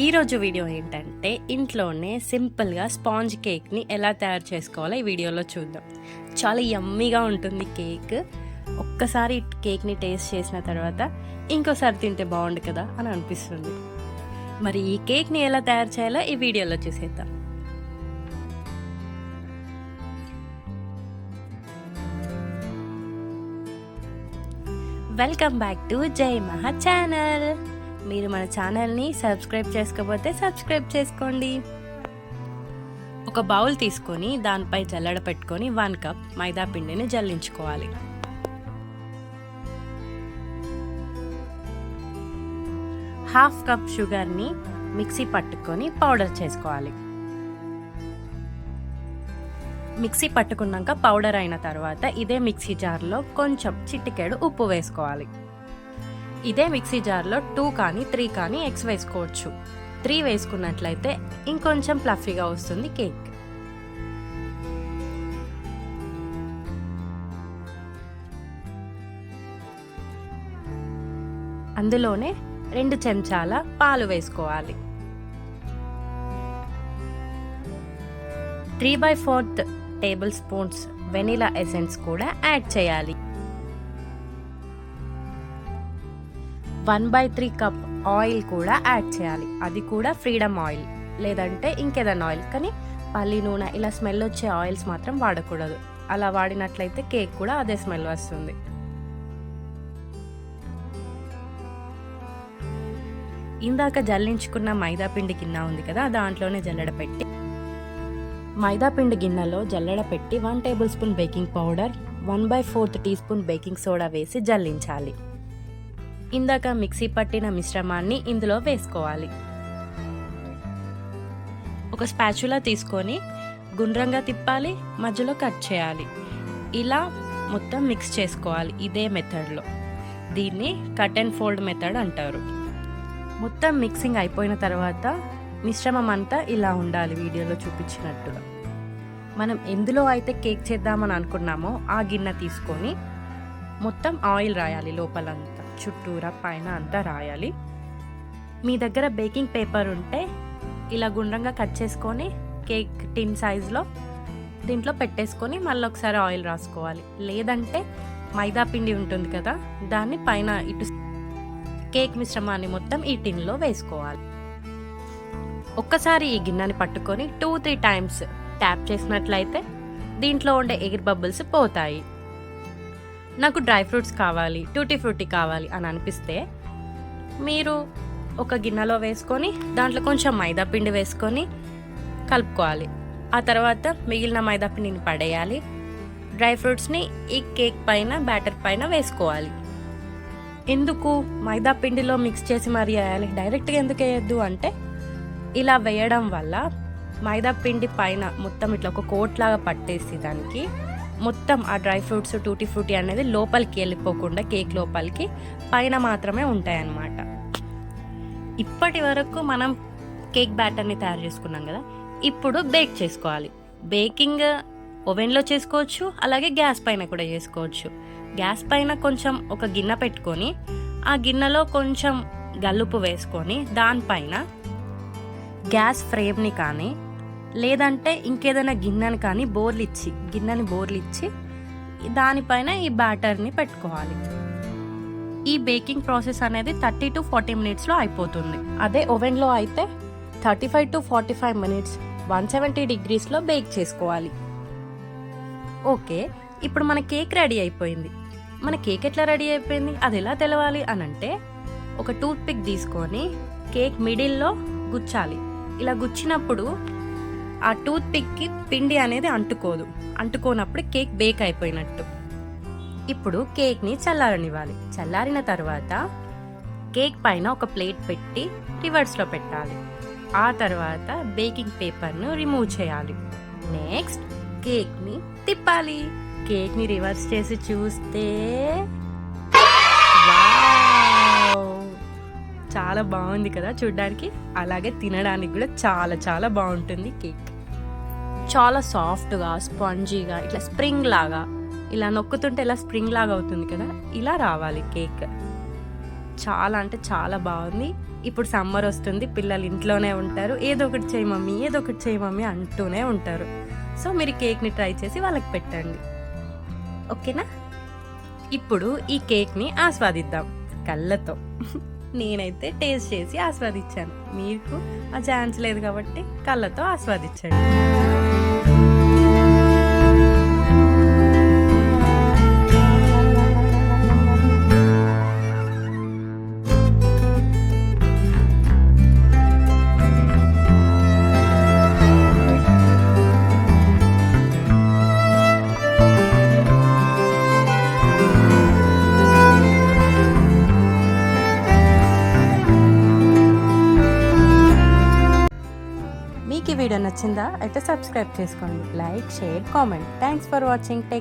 ఈరోజు వీడియో ఏంటంటే ఇంట్లోనే సింపుల్గా స్పాంజ్ కేక్ని ఎలా తయారు చేసుకోవాలో ఈ వీడియోలో చూద్దాం. చాలా యమ్మీగా ఉంటుంది కేక్. ఒక్కసారి కేక్ని టేస్ట్ చేసిన తర్వాత ఇంకోసారి తింటే బాగుండు కదా అని అనిపిస్తుంది. మరి ఈ కేక్ని ఎలా తయారు చేయాలో ఈ వీడియోలో చూసేద్దాం. వెల్కమ్ బ్యాక్ టు జై మహా ఛానల్. మీరు మన ఛానల్ని సబ్స్క్రైబ్ చేసుకోకపోతే సబ్స్క్రైబ్ చేసుకోండి. ఒక బౌల్ తీసుకొని దానిపై జల్లడ పెట్టుకొని వన్ కప్ మైదా పిండిని జల్లించుకోవాలి. హాఫ్ కప్ షుగర్ని మిక్సీ పట్టుకొని పౌడర్ చేసుకోవాలి. మిక్సీ పట్టుకున్నాక పౌడర్ అయిన తర్వాత ఇదే మిక్సీ జార్లో కొంచెం చిట్టికేడు ఉప్పు వేసుకోవాలి. ఇదే మిక్సీ జార్లో టూ కానీ త్రీ కానీ ఎగ్స్ వేసుకోవచ్చు. త్రీ వేసుకున్నట్లయితే ఇంకొంచెం ప్లఫీగా వస్తుంది కేక్. అందులోనే రెండు చెంచాల పాలు వేసుకోవాలి. Three by fourth tablespoons vanilla essence కూడా యాడ్ చేయాలి. One by three cup oil కూడా యాడ్ చేయాలి. అది కూడా ఫ్రీడమ్ ఆయిల్. లేదంటే ఇంకేదైనా ఆయిల్. కానీ పల్లి నూనె ఇలా స్మెల్ వచ్చే ఆయిల్స్ మాత్రం వాడకూడదు. అలా వాడినట్లయితే కేక్ కూడా అదే స్మెల్ వస్తుంది. ఇందాక జల్లించుకున్న మైదా పిండి గిన్నె ఉంది కదా దాంట్లోనే జల్లెడ పెట్టి. మైదా పిండి గిన్నెలో జల్లెడ పెట్టి one tablespoon baking powder one by fourth teaspoon baking soda వేసి జల్లించాలి. ఇందాక మిక్సీ పట్టిన మిశ్రమాన్ని ఇందులో వేసుకోవాలి. ఒక స్పాచులా తీసుకొని గుండ్రంగా తిప్పాలి మధ్యలో కట్ చేయాలి. ఇలా మొత్తం మిక్స్ చేసుకోవాలి ఇదే మెథడ్లో. దీన్ని కట్ అండ్ ఫోల్డ్ మెథడ్ అంటారు. మొత్తం మిక్సింగ్ అయిపోయిన తర్వాత మిశ్రమం అంతా ఇలా ఉండాలి వీడియోలో చూపించినట్టుగా. మనం ఎందులో అయితే కేక్ చేద్దామని అనుకున్నామో ఆ గిన్నె తీసుకొని మొత్తం ఆయిల్ రాయాలి లోపలంతా. చుట్టూరా పైన అంతా రాయాలి. మీ దగ్గర బేకింగ్ పేపర్ ఉంటే ఇలా గుండ్రంగా కట్ చేసుకొని కేక్ టిన్ సైజులో దీంట్లో పెట్టేసుకొని మళ్ళీ ఒకసారి ఆయిల్ రాసుకోవాలి. లేదంటే మైదా పిండి ఉంటుంది కదా దాన్ని పైన ఇటు కేక్ మిశ్రమాన్ని మొత్తం ఈ టిన్లో వేసుకోవాలి. ఒక్కసారి ఈ గిన్నెని పట్టుకొని టూ త్రీ టైమ్స్ ట్యాప్ చేసినట్లయితే దీంట్లో ఉండే ఎయిర్ బబుల్స్ పోతాయి. నాకు డ్రై ఫ్రూట్స్ కావాలి టూటీ ఫ్రూటీ కావాలి అని అనిపిస్తే మీరు ఒక గిన్నెలో వేసుకొని దాంట్లో కొంచెం మైదా పిండి వేసుకొని కలుపుకోవాలి. ఆ తర్వాత మిగిలిన మైదా పిండిని పడేయాలి. డ్రై ఫ్రూట్స్ని ఈ కేక్ పైన బ్యాటర్ పైన వేసుకోవాలి. ఎందుకు? మైదా పిండిలో మిక్స్ చేసి మరీ వేయాలి. డైరెక్ట్గా ఎందుకు వేయద్దు అంటే ఇలా వేయడం వల్ల మైదా పిండి పైన మొత్తం ఇట్లా ఒక కోట్ లాగా పట్టేసి దానికి మొత్తం ఆ డ్రై ఫ్రూట్స్ టూటీ ఫ్రూటీ అనేది లోపలికి వెళ్ళిపోకుండా కేక్ లోపలికి పైన మాత్రమే ఉంటాయన్నమాట. ఇప్పటి వరకు మనం కేక్ బ్యాటర్ని తయారు చేసుకున్నాం కదా ఇప్పుడు బేక్ చేసుకోవాలి. బేకింగ్ ఓవెన్లో చేసుకోవచ్చు అలాగే గ్యాస్ పైన కూడా చేసుకోవచ్చు. గ్యాస్ పైన కొంచెం ఒక గిన్నె పెట్టుకొని ఆ గిన్నెలో కొంచెం గల్లుపు వేసుకొని దానిపైన గ్యాస్ ఫ్రేమ్ని కానీ లేదంటే ఇంకేదైనా గిన్నెను కానీ బోర్లు ఇచ్చి గిన్నెని బోర్లు ఇచ్చి దానిపైన ఈ బ్యాటర్ని పెట్టుకోవాలి. ఈ బేకింగ్ ప్రాసెస్ అనేది థర్టీ టు ఫార్టీ మినిట్స్లో అయిపోతుంది. అదే ఓవెన్లో అయితే thirty five to forty five minutes one seventy డిగ్రీస్లో bake చేసుకోవాలి. ఓకే ఇప్పుడు మన కేక్ రెడీ అయిపోయింది. మన కేక్ ఎట్లా రెడీ అయిపోయింది? అది ఎలా తెలవాలి అని అంటే ఒక టూత్ పిక్ తీసుకొని కేక్ మిడిల్లో గుచ్చాలి. ఇలా గుచ్చినప్పుడు ఆ టూత్ పిక్కి పిండి అనేది అంటుకోదు. అంటుకోనప్పుడు కేక్ బేక్ అయిపోయినట్టు. ఇప్పుడు కేక్ని చల్లారనివ్వాలి. చల్లారిన తర్వాత కేక్ పైన ఒక ప్లేట్ పెట్టి రివర్స్లో పెట్టాలి. ఆ తర్వాత బేకింగ్ పేపర్ను రిమూవ్ చేయాలి. నెక్స్ట్ కేక్ని తిప్పాలి. కేక్ని రివర్స్ చేసి చూస్తే వావ్! చాలా బాగుంది కదా చూడ్డానికి. అలాగే తినడానికి కూడా చాలా చాలా బాగుంటుంది కేక్. చాలా సాఫ్ట్గా స్పాంజీగా ఇట్లా స్ప్రింగ్ లాగా ఇలా నొక్కుతుంటే ఇలా స్ప్రింగ్ లాగా అవుతుంది కదా ఇలా రావాలి కేక్. చాలా అంటే చాలా బాగుంది. ఇప్పుడు సమ్మర్ వస్తుంది పిల్లలు ఇంట్లోనే ఉంటారు. ఏదో ఒకటి చేయి మమ్మీ ఏదో ఒకటి చేయి మమ్మీ అంటూనే ఉంటారు. సో మీరు కేక్ని ట్రై చేసి వాళ్ళకి పెట్టండి. ఓకేనా? ఇప్పుడు ఈ కేక్ని ఆస్వాదిద్దాం కళ్ళతో. నేనైతే టేస్ట్ చేసి ఆస్వాదించాను మీకు ఆ ఛాన్స్ లేదు కాబట్టి కళ్ళతో ఆస్వాదించండి. వీడియో నచ్చిందా అయితే సబ్స్క్రైబ్ చేసుకోండి. Like share comment. Thanks for watching take